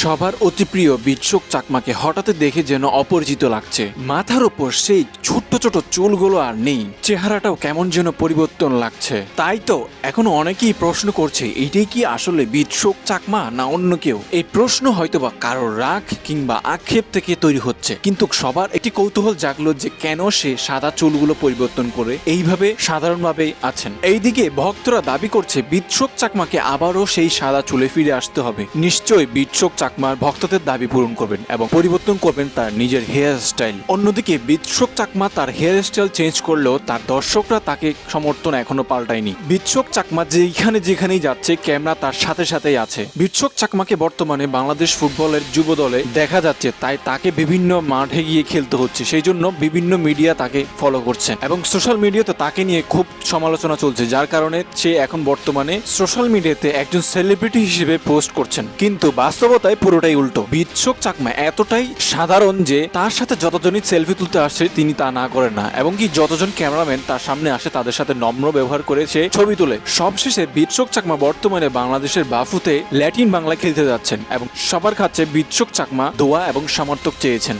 সবার অতি প্রিয় বিচ্ছক চাকমাকে হঠাৎ দেখে যেন অপরিচিত লাগছে। মাথার ওপর সেই ছোট্ট ছোট চুলগুলো আর নেই। চেহারাটাও কেমন যেন পরিবর্তন লাগছে। তাই তো এখন অনেকেই প্রশ্ন করছে এইটাই কি আসলে বিচ্ছক চাকমা না অন্য কেউ? এই প্রশ্ন হয়তোবা কারোর রাগ কিংবা আক্ষেপ থেকে তৈরি হচ্ছে। কিন্তু সবার একটি কৌতূহল জাগলো যে কেন সে সাদা চুলগুলো পরিবর্তন করে এইভাবে সাধারণভাবে আছেন। এইদিকে ভক্তরা দাবি করছে, বিচ্ছক চাকমাকে আবারও সেই সাদা চুলে ফিরে আসতে হবে। নিশ্চয়ই বিচ্ছক চাকমার ভক্তদের দাবি পূরণ করবেন এবং পরিবর্তন করবেন তার নিজের হেয়ার স্টাইল অন্যদিকে বিচ্ছক চাকমা তার হেয়ার স্টাইল চেঞ্জ করলেও তার দর্শকরা তাকে সমর্থন এখনও পাল্টায়নি। বিচ্ছক চাকমা যেখানে যেখানেই যাচ্ছে, ক্যামেরা তার সাথে সাথেই আছে। বিচ্ছক চাকমাকে বর্তমানে বাংলাদেশ ফুটবলের যুব দলে দেখা যাচ্ছে, তাই তাকে বিভিন্ন মাঠে গিয়ে খেলতে হচ্ছে। সেই জন্য বিভিন্ন মিডিয়া তাকে ফলো করছে এবং সোশ্যাল মিডিয়াতে তাকে নিয়ে খুব সমালোচনা চলছে, যার কারণে সে এখন বর্তমানে সোশ্যাল মিডিয়াতে একজন সেলিব্রিটি হিসেবে পোস্ট করছেন। কিন্তু বাস্তবতায় পুরোটাই উল্টো। বিচ্ছক চাকমা এতটাই সাধারণ যে তার সাথে যতজনই সেলফি তুলতে আসে, তিনি তা না করেন না। এবং কি যতজন ক্যামেরাম্যান তার সামনে আসে, তাদের সাথে নম্র ব্যবহার করে সে ছবি তুলে। সবশেষে বিচ্ছক চাকমা বর্তমানে বাংলাদেশের বাফুতে ল্যাটিন বাংলা খেলতে যাচ্ছেন এবং সবার কাছে বিচ্ছক চাকমা দোয়া এবং সমর্থক চেয়েছেন।